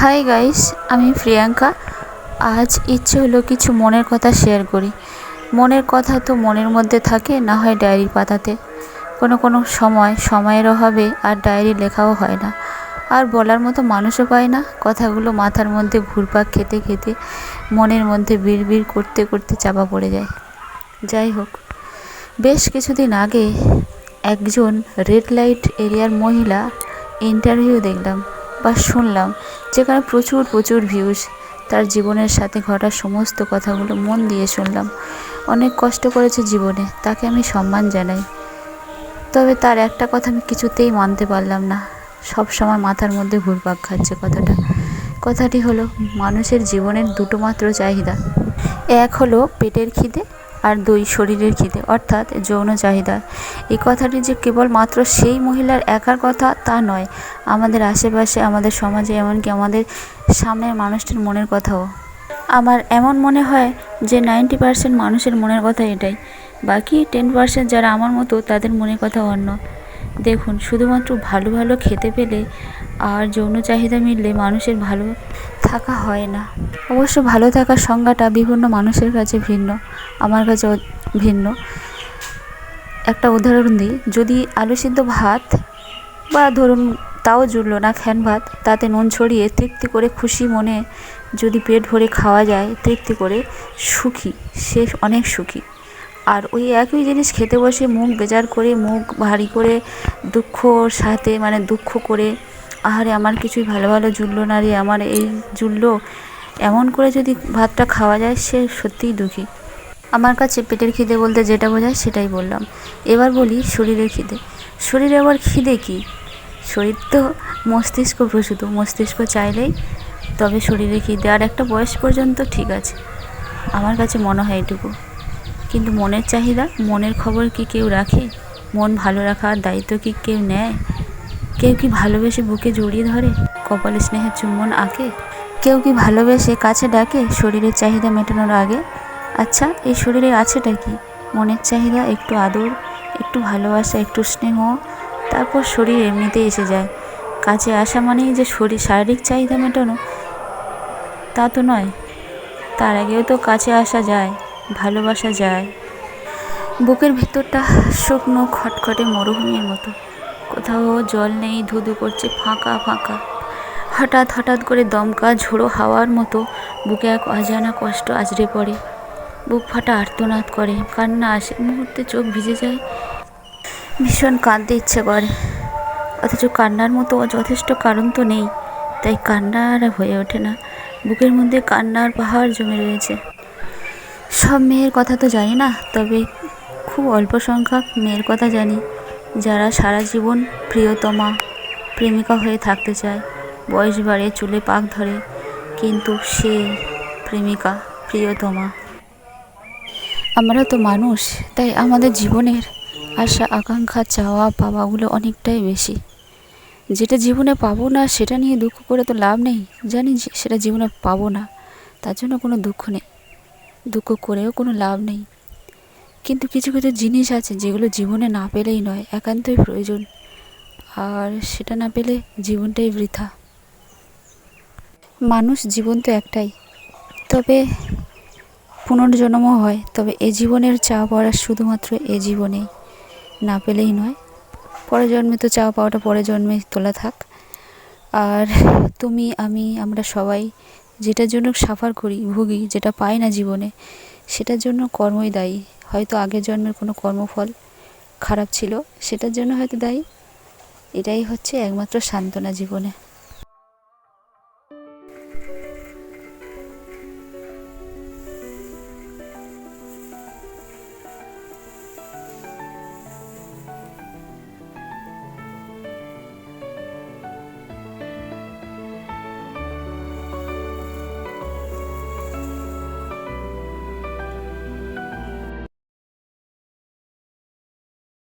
Hi guys আমি প্রিয়াঙ্কা। আজ ইচ্ছে হলো কিছু মনের কথা শেয়ার করি। মনের কথা তো মনের মধ্যে থাকে, না হয় ডায়েরির পাতাতে। কোনো কোনো সময় সময়ের অভাবে আর ডায়েরি লেখাও হয় না। আর বলার মতো মানুষও পায় না। কথাগুলো মাথার মধ্যে ঘুরপাক খেতে খেতে মনের মধ্যে বিড়বিড় করতে করতে চাপা পড়ে যায়। যাই হোক, বেশ কিছুদিন আগে একজন রেড লাইট এরিয়ার মহিলা ইন্টারভিউ দেখলাম। বা শুনলাম যেখানে প্রচুর প্রচুর ভিউজ তার জীবনের সাথে ঘটা সমস্ত কথাগুলো মন দিয়ে শুনলাম। অনেক কষ্ট করেছে জীবনে, তাকে আমি সম্মান জানাই। তবে তার একটা কথা আমি কিছুতেই মানতে পারলাম না। সব সময় মাথার মধ্যে ঘুরপাক খাচ্ছে কথাটা। কথাটি হলো, মানুষের জীবনের দুটো মাত্র চাহিদা। এক হলো পেটের খিদে আর দুই শরীরের খিদে, অর্থাৎ যৌন চাহিদা। এই কথাটি যে কেবল মাত্র সেই মহিলার একার কথা তা নয়, আমাদের আশেপাশে, আমাদের সমাজে, এমনকি আমাদের সামনের মানুষটির মনের কথাও। আমার এমন মনে হয় যে নাইনটি পার্সেন্ট মানুষের মনের কথা এটাই, বাকি টেন পার্সেন্ট যারা আমার মতো তাদের মনের কথা অন্য। দেখুন, শুধুমাত্র ভালো ভালো খেতে পেলে আর যৌন চাহিদা মিললে মানুষের ভালো থাকা হয় না। অবশ্য ভালো থাকার সংজ্ঞাটা বিভিন্ন মানুষের কাছে ভিন্ন, আমার কাছে ভিন্ন। একটা উদাহরণ দিই, যদি আলু সিদ্ধ ভাত বা ধরুন তাও জুড়লো না খ্যান ভাত, তাতে নুন ছড়িয়ে তৃপ্তি করে খুশি মনে যদি পেট ভরে খাওয়া যায়, তৃপ্তি করে সুখী, সে অনেক সুখী। আর ওই একই জিনিস খেতে বসে মুখ বেজার করে, মুখ ভারী করে দুঃখর সাথে মানে দুঃখ করে আহারে, আমার কিছুই ভালো ভালো জুড়লো না রে। আমার এই জুড়লো, এমন করে যদি ভাতটা খাওয়া যায়, সে সত্যিই দুঃখী। আমার কাছে পেটের খিদে বলতে যেটা বোঝায়, সেটাই বললাম। এবার বলি শরীরের খিদে। শরীরে আবার খিদে কী? শরীর তো মস্তিষ্ক প্রসূত। মস্তিষ্ক চাইলেই তবে শরীরে খিদে। আর একটা বয়স পর্যন্ত ঠিক আছে। আমার কাছে মনে হয় এটুকু। কিন্তু মনের চাহিদা, মনের খবর কি কেউ রাখে? মন ভালো রাখার দায়িত্ব কি কেউ নেয়? কেউ কি ভালোবেসে বুকে জড়িয়ে ধরে? কপালে স্নেহের চুম্বন আঁকে? কেউ কি ভালোবেসে কাছে ডাকে শরীরের চাহিদা মেটানোর আগে? আচ্ছা এই শরীরে আছেটা কি? মনের চাহিদা, একটু আদর, একটু ভালোবাসা, একটু স্নেহ, তারপর শরীর এমনিতেই এসে যায়। কাছে আসা মানেই যে শরীর শারীরিক চাহিদা মেটানো? তা তো নয়। তার আগেও তো কাছে আসা যায়, ভালোবাসা যায়। বুকের ভিতরটা শুকনো, খটখটে, মরুভূমির মতো। কোথাও জল নেই, ধুধু করছে ফাঁকা ফাঁকা। হঠাৎ হঠাৎ করে দমকা ঝোড়ো হাওয়ার মতো বুকে এক অজানা কষ্ট আজরে পড়ে। বুক ফাটা আর্তনাদ করে, কান্না আসে, মুহূর্তে চোখ ভিজে যায়। ভীষণ কাঁদতে ইচ্ছে করে। অথচ কান্নার মতো যথেষ্ট কারণ তো নেই, তাই কান্না আর হয়ে ওঠে না। বুকের মধ্যে কান্নার পাহাড় জমে রয়েছে। সব মেয়ের কথা তো জানি না, তবে খুব অল্প সংখ্যক মেয়ের কথা জানি। যারা সারা জীবন প্রিয়তমা, প্রেমিকা হয়ে থাকতে চায়, বয়স বাড়ে চুলে পাক ধরে, কিন্তু সে প্রেমিকা, প্রিয়তমা। আমরা তো মানুষ, তাই আমাদের জীবনের আশা, আকাঙ্ক্ষা, চাওয়া, পাওয়াগুলো অনেকটাই বেশি। যেটা জীবনে পাবো না, সেটা নিয়ে দুঃখ করে তো লাভ নেই, জানি সেটা জীবনে পাবো না, তার জন্য কোনো দুঃখ নেই। দুঃখ করেও কোনো লাভ নেই। কিন্তু কিছু কিছু জিনিস আছে যেগুলো জীবনে না পেলেই নয়, একান্তই প্রয়োজন। আর সেটা না পেলে জীবনটাই বৃথা। মানুষ জীবন তো একটাই। তবে পুনর্জন্মও হয়, তবে এ জীবনের চা পাওয়া শুধুমাত্র এ জীবনেই। না পেলেই নয়। পরের জন্মে তো চা পাওয়াটা পরের জন্মে তোলা থাক। আর তুমি, আমি, আমরা সবাই যেটার জন্য সাফার করি, ভুগি, যেটা পাই না জীবনে, সেটার জন্য কর্মই দায়ী। হয়তো আগের জন্মের কোনো কর্মফল খারাপ ছিল, সেটার জন্য হয়তো দায়ী। এটাই হচ্ছে একমাত্র সান্ত্বনা জীবনে।